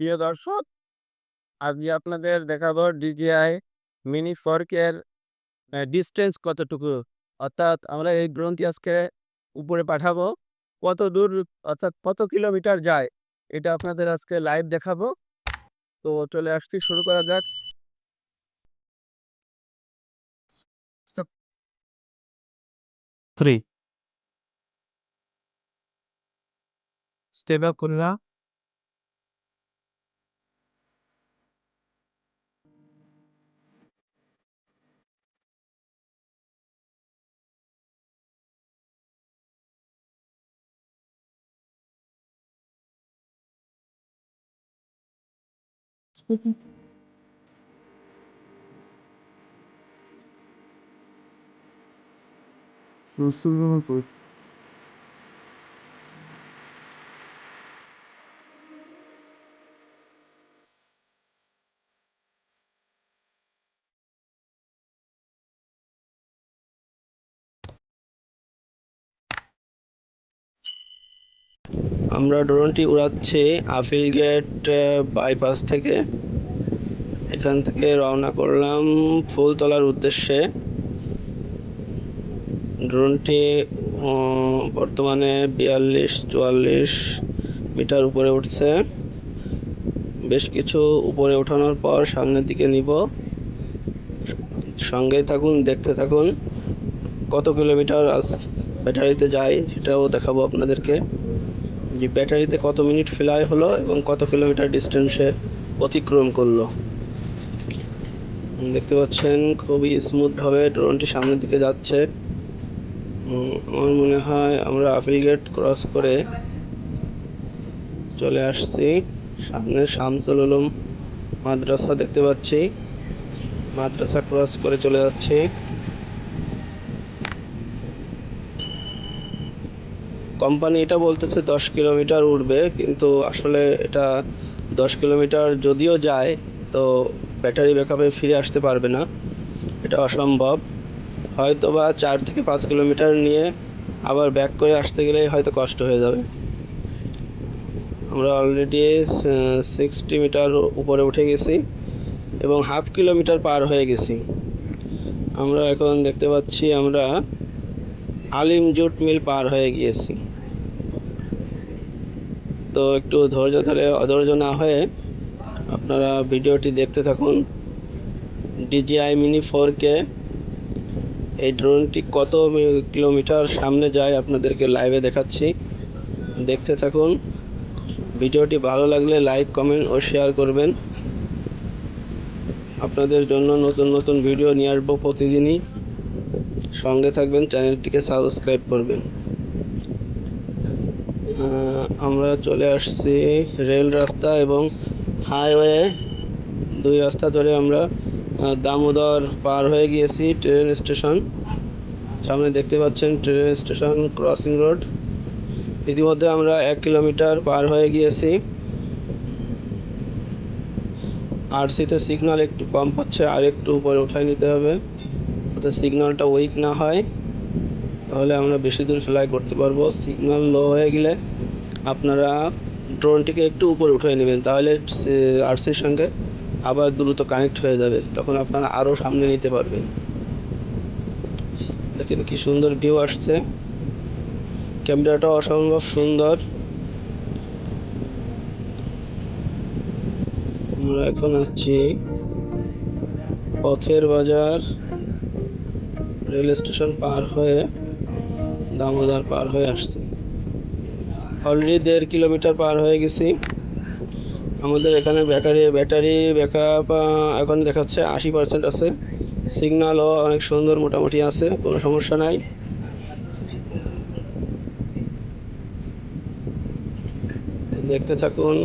প্রিয় দর্শক আজকে আপনাদের দেখাবো ডিজিআই মিনি ফর্কের ডিস্টেন্স কতটুকু? অর্থাৎ আমরা এই ড্রোনটি আজকে উপরে পাঠাবো। কত দূর, অর্থাৎ কত কিলোমিটার যায়, এটা আপনাদের আজকে লাইভ দেখাবো। তো চলে আসছি, শুরু করা যাক। Three. Step আমরা ড্রোনটি উড়াচ্ছি আপিল গেট বাইপাস থেকে। এখান থেকে রওনা করলাম ফুলতলার উদ্দেশ্যে। ড্রোনটি বর্তমানে বিয়াল্লিশ, চুয়াল্লিশ মিটার উপরে উঠছে। বেশ কিছু উপরে ওঠানোর পর সামনের দিকে নিব। সঙ্গেই থাকুন, দেখতে থাকুন। কত কিলোমিটার আজ ব্যাটারিতে যায় সেটাও দেখাবো আপনাদেরকে। যে ব্যাটারিতে কত মিনিট ফ্লাই হলো এবং কত কিলোমিটার ডিস্টেন্সে অতিক্রম করল। দেখতে পাচ্ছেন, খুবই স্মুথভাবে ড্রোনটি সামনের দিকে যাচ্ছে। আমার মনে হয় আমরা আপিল গেট ক্রস করে চলে আসছি। সামনে শামসুল উলুম মাদ্রাসা দেখতে পাচ্ছি। মাদ্রাসা ক্রস করে চলে যাচ্ছি। কোম্পানি এটা বলতেছে দশ কিলোমিটার উঠবে কিন্তু আসলে এটা দশ কিলোমিটার যদিও যায়, তো ব্যাটারি ব্যাকআপে ফিরে আসতে পারবে না। এটা অসম্ভব। হয়তো বা চার থেকে পাঁচ কিলোমিটার নিয়ে আবার ব্যাক করে আসতে গেলেই হয়তো কষ্ট হয়ে যাবে। আমরা অলরেডি সিক্সটি মিটার উপরে উঠে গেছি এবং হাফ কিলোমিটার পার হয়ে গেছি। আমরা এখন দেখতে পাচ্ছি আমরা আলিম জুট মিল পার হয়ে গিয়েছি। তো একটু ধৈর্য ধরে, অধৈর্য না হয়ে আপনারা ভিডিওটি দেখতে থাকুন। ডিজিআই মিনি ফোর কে এই ড্রোনটি কত কিলোমিটার সামনে যায় আপনাদেরকে লাইভে দেখাচ্ছি। দেখতে থাকুন। ভিডিওটি ভালো লাগলে লাইক কমেন্ট ও শেয়ার করবেন। আপনাদের জন্য নতুন নতুন ভিডিও নিয়ে আসব প্রতিদিনই। সঙ্গে থাকবেন, চ্যানেলটিকে সাবস্ক্রাইব করবেন। আমরা চলে আসছি রেল রাস্তা এবং হাইওয়ে দুই রাস্তা ধরে আমরা দামোদর পার হয়ে গিয়েছি ট্রেন স্টেশন। সামনে দেখতে পাচ্ছেন ট্রেন স্টেশন ক্রসিং রোড ইতিমধ্যে আমরা এক কিলোমিটার পার হয়ে গিয়েছি। আরসিতে সিগন্যাল একটু কম পাচ্ছে আর একটু উপরে উঠাই নিতে হবে, যাতে সিগন্যালটা উইক না হয়। তাহলে আমরা বেশি দূর ফ্লাই করতে পারব। সিগন্যাল লো হয়ে গেলে আপনারা ড্রোনটিকে একটু উপরে উঠিয়ে নেবেন, তাহলে আরসির সঙ্গে আবার দ্রুত কানেক্ট হয়ে যাবে, তখন আপনারা আরও সামনে নিতে পারবেন। দেখেন কি সুন্দর ভিউ আসছে। ক্যামেরাটা অসম্ভব সুন্দর। আমরা এখন আছি পথের বাজার, রেল স্টেশন পার হয়ে দামোদর পার হয়ে আসছি। অলরেডি দেড় কিলোমিটার পার হয়ে গেছি। আমাদের এখানে ব্যাটারি ব্যাটারি ব্যাকআপ এখন দেখাচ্ছে আশি পার্সেন্ট আছে। সিগন্যালও অনেক সুন্দর মোটামুটি আছে, কোনো সমস্যা নাই। দেখতে থাকুন।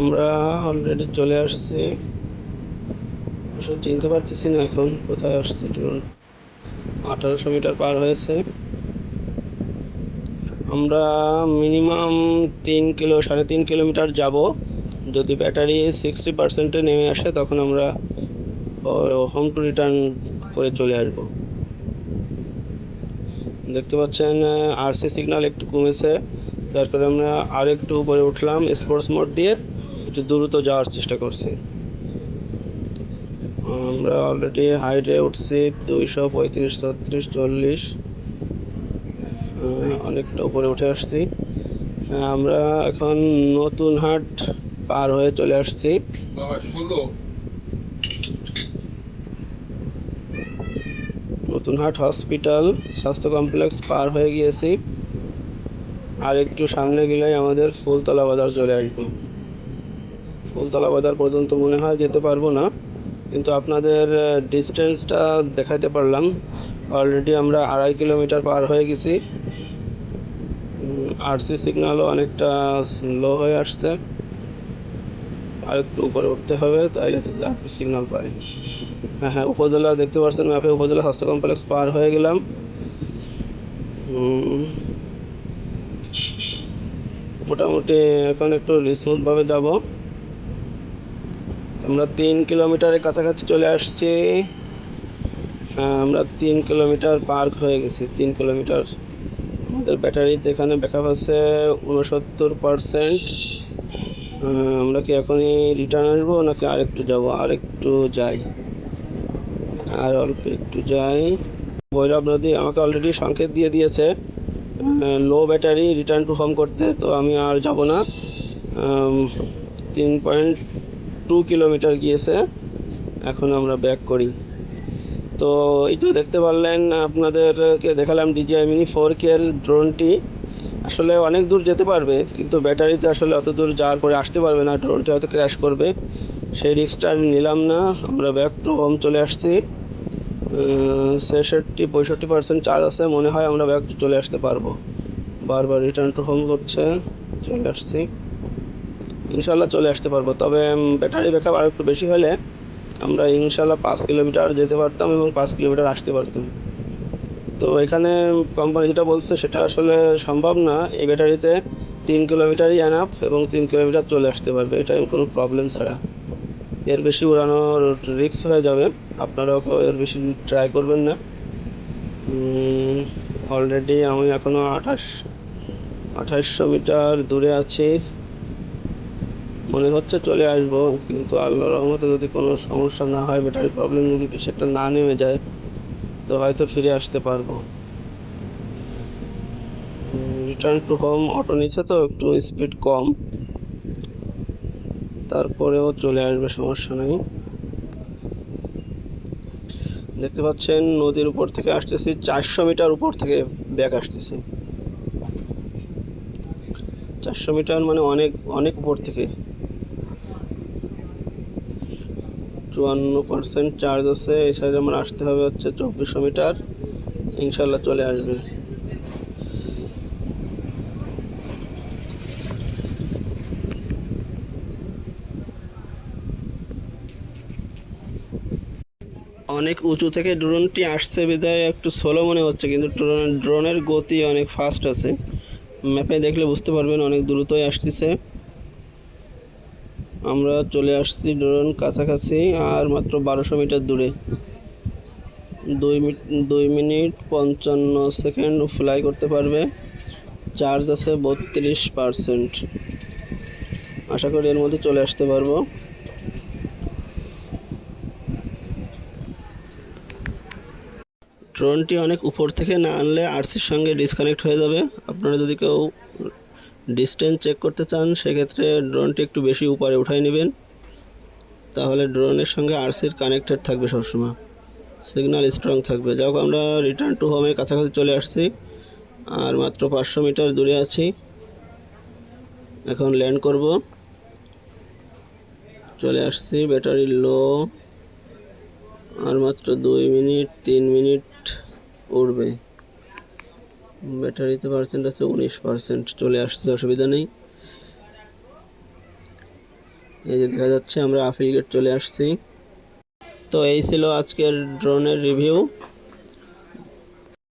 আমরা অলরেডি চলে আসছি। চিনতে পারতেছি না এখন কোথায় আসছে আঠারোশো মিটার পার হয়েছে। আমরা মিনিমাম তিন কিলো, সাড়ে তিন কিলোমিটার যাব। যদি ব্যাটারি সিক্সটি পার্সেন্টে নেমে আসে, তখন আমরা হোম টু রিটার্ন করে চলে আসব। দেখতে পাচ্ছেন আরসি সিগন্যাল একটু কমেছে। যার কারণে আমরা আর একটু উপরে উঠলাম স্পোর্টস মোড দিয়ে একটু দ্রুত যাওয়ার চেষ্টা করছি। আমরা অলরেডি হাইটে উঠছি, দুইশো পঁয়ত্রিশ, ছত্রিশ, চল্লিশ। অনেকটা উপরে উঠে আসছি। হ্যাঁ, আমরা এখন নতুন হাট পার হয়ে চলে আসছি। নতুন হাট হসপিটাল স্বাস্থ্য কমপ্লেক্স পার হয়ে গিয়েছি। আর একটু সামনে গেলেই আমাদের ফুলতলা বাজার চলে আসব। ফুলতলা বাজার পর্যন্ত মনে হয় যেতে পারব না কিন্তু আপনাদের ডিস্টেন্সটা দেখাতে পারলাম। অলরেডি আমরা আড়াই কিলোমিটার পার হয়ে গেছি। আরসি সিগন্যালও অনেকটা লো হয়ে আসছে। আর একটু উপরে উঠতে হবে তাইলে আপনি সিগন্যাল পাই হ্যাঁ হ্যাঁ উপজেলা দেখতে পাচ্ছেন ম্যাপে উপজেলা স্বাস্থ্য কমপ্লেক্স পার হয়ে গেলাম। মোটামুটি এখন একটু স্মুথভাবে যাব। আমরা তিন কিলোমিটারের কাছাকাছি চলে আসছি। হ্যাঁ আমরা তিন কিলোমিটার পার্ক হয়ে গেছি, তিন কিলোমিটার ব্যাটারিতে এখানে ব্যাকআপ আছে উনসত্তর পারসেন্ট আমরা কি এখনই রিটার্ন আসব নাকি আরেকটু যাব? আরেকটু যাই। আর অল্প একটু যাই। ভৈরব নদী আমাকে অলরেডি সংকেত দিয়ে দিয়েছে low battery return to home করতে, তো আমি আর যাব না। তিন পয়েন্ট টু কিলোমিটার গিয়েছে। এখন আমরা ব্যাক করি। তো এই তো দেখতে পারলেন, আপনাদেরকে দেখালাম ডিজিআই মিনি ফোর কের ড্রোনটি আসলে অনেক দূর যেতে পারবে, কিন্তু ব্যাটারিতে আসলে অত দূর যাওয়ার পরে আসতে পারবে না ড্রোনটি হয়তো ক্র্যাশ করবে। সেই আমি নিলাম না, আমরা ব্যাক টু হোম চলে আসছি। ছেষট্টি, পঁয়ষট্টি পার্সেন্ট চার্জ আছে, মনে হয় আমরা ব্যাক চলে আসতে পারব। বারবার রিটার্ন টু হোম করছে, চলে আসছি। ইনশাল্লাহ চলে আসতে পারব, তবে ব্যাটারি ব্যাকআপ আর একটু বেশি হলে আমরা ইনশাল্লাহ পাঁচ কিলোমিটার যেতে পারতাম এবং পাঁচ কিলোমিটার আসতে পারতাম। তো এখানে কোম্পানি যেটা বলছে সেটা আসলে সম্ভব না। এই ব্যাটারিতে তিন কিলোমিটারই অ্যানাফ এবং তিন কিলোমিটার চলে আসতে পারবে। এটা কোনো প্রবলেম ছাড়া। এর বেশি উড়ানোর রিস্ক হয়ে যাবে। আপনারাও এর বেশি ট্রাই করবেন না। অলরেডি আমি এখনও আঠাশ, আঠাশশো মিটার দূরে আছি। মনে হচ্ছে চলে আসব, কিন্তু আল্লাহর রহমতে যদি কোনো সমস্যা না হয় ব্যাটারি প্রবলেম যদি একটা না নেমে যায়, তো হয়তো ফিরে আসতে পারব। রিটার্ন টু হোম অটো নিচ্ছে তো, একটু স্পিড কম। তারপরেও চলে আসবে, সমস্যা নেই। দেখতে পাচ্ছেন, নদীর উপর থেকে আসতেছি, চারশো মিটার উপর থেকে ব্যাগ আসতেছি। চারশো মিটার মানে অনেক অনেক উপর থেকে। চুয়ান্ন পার্সেন্ট চার্জ আছে। এই সাইডে আমার আসতে হবে হচ্ছে চব্বিশশো মিটার। ইনশাল্লাহ চলে আসবে। অনেক উঁচু থেকে ড্রোনটি আসছে বিধায় একটু স্লো মনে হচ্ছে, কিন্তু ড্রোনের গতি অনেক ফাস্ট আছে। ম্যাপে দেখলে বুঝতে পারবেন, অনেক দ্রুতই আসতেছে। আমরা চলে আসছি ড্রোন কাছাকাছি আর মাত্র বারোশো মিটার দূরে। দুই দুই মিনিট পঞ্চান্ন সেকেন্ড ফ্লাই করতে পারবে। চার্জ আছে বত্রিশ পারসেন্ট। আশা করি এর মধ্যে চলে আসতে পারব। ড্রোনটি অনেক উপর থেকে না আনলে আরসির সঙ্গে ডিসকানেক্ট হয়ে যাবে। আপনারা যদি কেউ ডিস্টেন্স চেক করতে চান, সেক্ষেত্রে ড্রোনটি একটু বেশি উপরে উঠাই নেবেন। তাহলে ড্রোনের সঙ্গে আরসির কানেক্টেড থাকবে সবসময়। সিগন্যাল স্ট্রং থাকবে। যাই হোক, আমরা রিটার্ন টু হোমের কাছাকাছি চলে আসছি। আর মাত্র পাঁচশো মিটার দূরে আছি। এখন ল্যান্ড করব। চলে আসছি ব্যাটারি লো আর মাত্র দুই মিনিট, তিন মিনিট উঠবে ব্যাটারিতে পার্সেন্ট আছে, উনিশ পার্সেন্ট চলে আসছে, অসুবিধা নেই। এই যে দেখা যাচ্ছে, আমরা আফিল গেট চলে আসছি। তো এই ছিল আজকের ড্রোনের রিভিউ